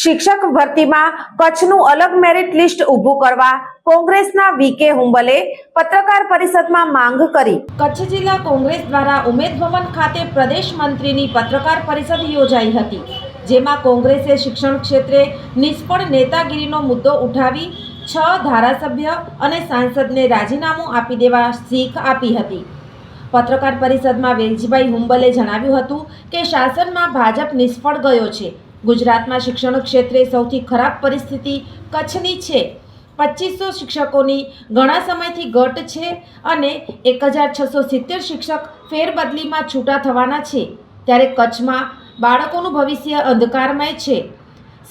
શિક્ષક ભરતીમાં કચ્છનું અલગ મેરિટ લિસ્ટ ઊભું કરવા કોંગ્રેસના વીકે હુંબલે પત્રકાર પરિષદમાં માંગ કરી. કચ્છ જિલ્લા કોંગ્રેસ દ્વારા ઉમેદ ભવન ખાતે પ્રદેશ મંત્રીની પત્રકાર પરિષદ યોજાઈ હતી, જેમાં કોંગ્રેસે શિક્ષણ ક્ષેત્રે નિષ્ફળ નેતાગીરીનો મુદ્દો ઉઠાવી છ ધારાસભ્ય અને સાંસદને રાજીનામું આપી દેવા શીખ આપી હતી. પત્રકાર પરિષદમાં વેલજીભાઈ હુંબલે જણાવ્યું હતું કે શાસનમાં ભાજપ નિષ્ફળ ગયો છે ગુજરાતમાં શિક્ષણ ક્ષેત્રે સૌથી ખરાબ પરિસ્થિતિ કચ્છની છે. પચીસો શિક્ષકોની ઘણા સમયથી ઘટ છે અને એક હજાર છસો સિત્તેર શિક્ષક ફેરબદલીમાં છૂટા થવાના છે. ત્યારે કચ્છમાં બાળકોનું ભવિષ્ય અંધકારમય છે.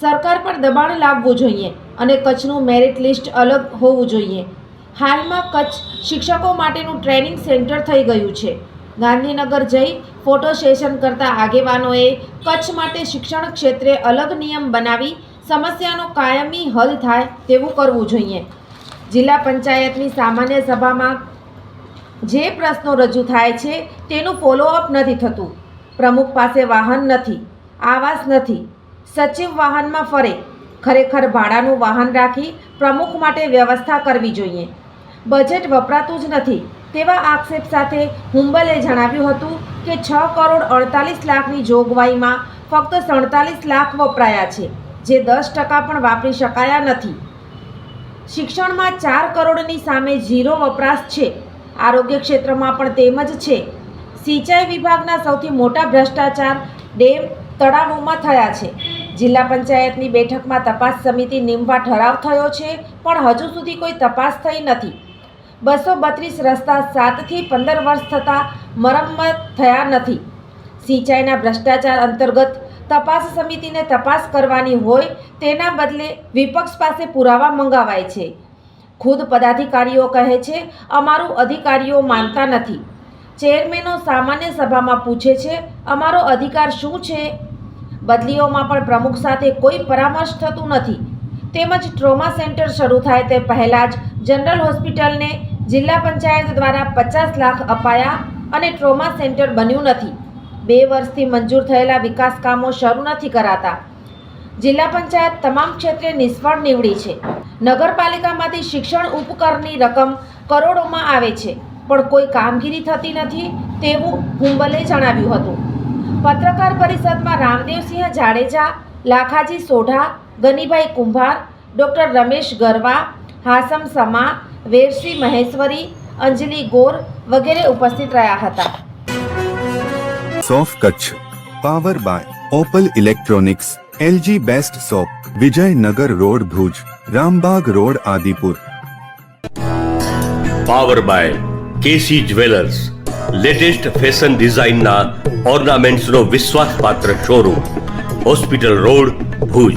સરકાર પર દબાણ લાવવું જોઈએ અને કચ્છનું મેરિટ લિસ્ટ અલગ હોવું જોઈએ. હાલમાં કચ્છ શિક્ષકો માટેનું ટ્રેનિંગ સેન્ટર થઈ ગયું છે. ગાંધીનગર જઈ ફોટો સેશન કરતા આગેવાનોએ કચ્છ માટે શિક્ષણ ક્ષેત્રે અલગ નિયમ બનાવી સમસ્યાનો કાયમી હલ થાય તેવું કરવું જોઈએ. જિલ્લા પંચાયતની સામાન્ય સભામાં જે પ્રશ્નો રજૂ થાય છે તેનું ફોલોઅપ નથી થતું. પ્રમુખ પાસે વાહન નથી, આવાસ નથી, સચિવ વાહનમાં ફરે, ખરેખર ભાડાનું વાહન રાખી પ્રમુખ માટે વ્યવસ્થા કરવી જોઈએ. બજેટ વપરાતું જ નથી. તેવા આક્ષેપ સાથે હુંબલે જણાવ્યું હતું કે છ કરોડ અડતાલીસ લાખની જોગવાઈમાં ફક્ત સડતાલીસ લાખ વપરાયા છે, જે દસ ટકા પણ વાપરી શકાયા નથી. શિક્ષણમાં ચાર કરોડની સામે ઝીરો વપરાશ છે. આરોગ્ય ક્ષેત્રમાં પણ તેમ જ છે. સિંચાઈ વિભાગના સૌથી મોટા ભ્રષ્ટાચાર ડેમ તળાવોમાં થયા છે. જિલ્લા પંચાયતની બેઠકમાં તપાસ સમિતિ નીમવા ઠરાવ થયો છે, પણ હજુ સુધી કોઈ તપાસ થઈ નથી. બસો બત્રીસ રસ્તા સાતથી પંદર વર્ષ થતાં મરમ્મત થયા નથી. સિંચાઈના ભ્રષ્ટાચાર અંતર્ગત તપાસ સમિતિને તપાસ કરવાની હોય તેના બદલે વિપક્ષ પાસે પુરાવા મંગાવાય છે. ખુદ પદાધિકારીઓ કહે છે, અમારું અધિકારીઓ માનતા નથી. ચેરમેનો સામાન્ય સભામાં પૂછે છે, અમારો અધિકાર શું છે? બદલીઓમાં પણ પ્રમુખ સાથે કોઈ પરામર્શ થતું નથી. તેમજ ટ્રોમા સેન્ટર શરૂ થાય તે પહેલાં જ જનરલ હોસ્પિટલને જિલ્લા પંચાયત દ્વારા પચાસ લાખ અપાયા અને ટ્રોમા સેન્ટર બન્યું નથી. બે વર્ષથી મંજૂર થયેલા વિકાસ કામો શરૂ નથી કરાતા. જિલ્લા પંચાયત તમામ ક્ષેત્રે નિષ્ફળ નીવડી છે. નગરપાલિકામાંથી શિક્ષણ ઉપકરની રકમ કરોડોમાં આવે છે, પણ કોઈ કામગીરી થતી નથી તેવું હુંબલે જણાવ્યું હતું. પત્રકાર પરિષદમાં રામદેવસિંહ જાડેજા, લાખાજી સોઢા, ગનીભાઈ કુંભાર, ડૉક્ટર રમેશ ગરવા, હાસમ સમા વેરસી મહેશ્વરી અંજલિ ગોર વગેરે ઉપસ્થિત રહ્યા હતા. સોફ Kutch power by Opal electronics LG best shop Vijaynagar road Bhuj Rambagh road Adipur. Power by KC jewellers latest fashion ડિઝાઇનના ઓર્નામેન્ટ્સનો વિશ્વાસપાત્ર શોરૂમ હોસ્પિટલ રોડ ભુજ.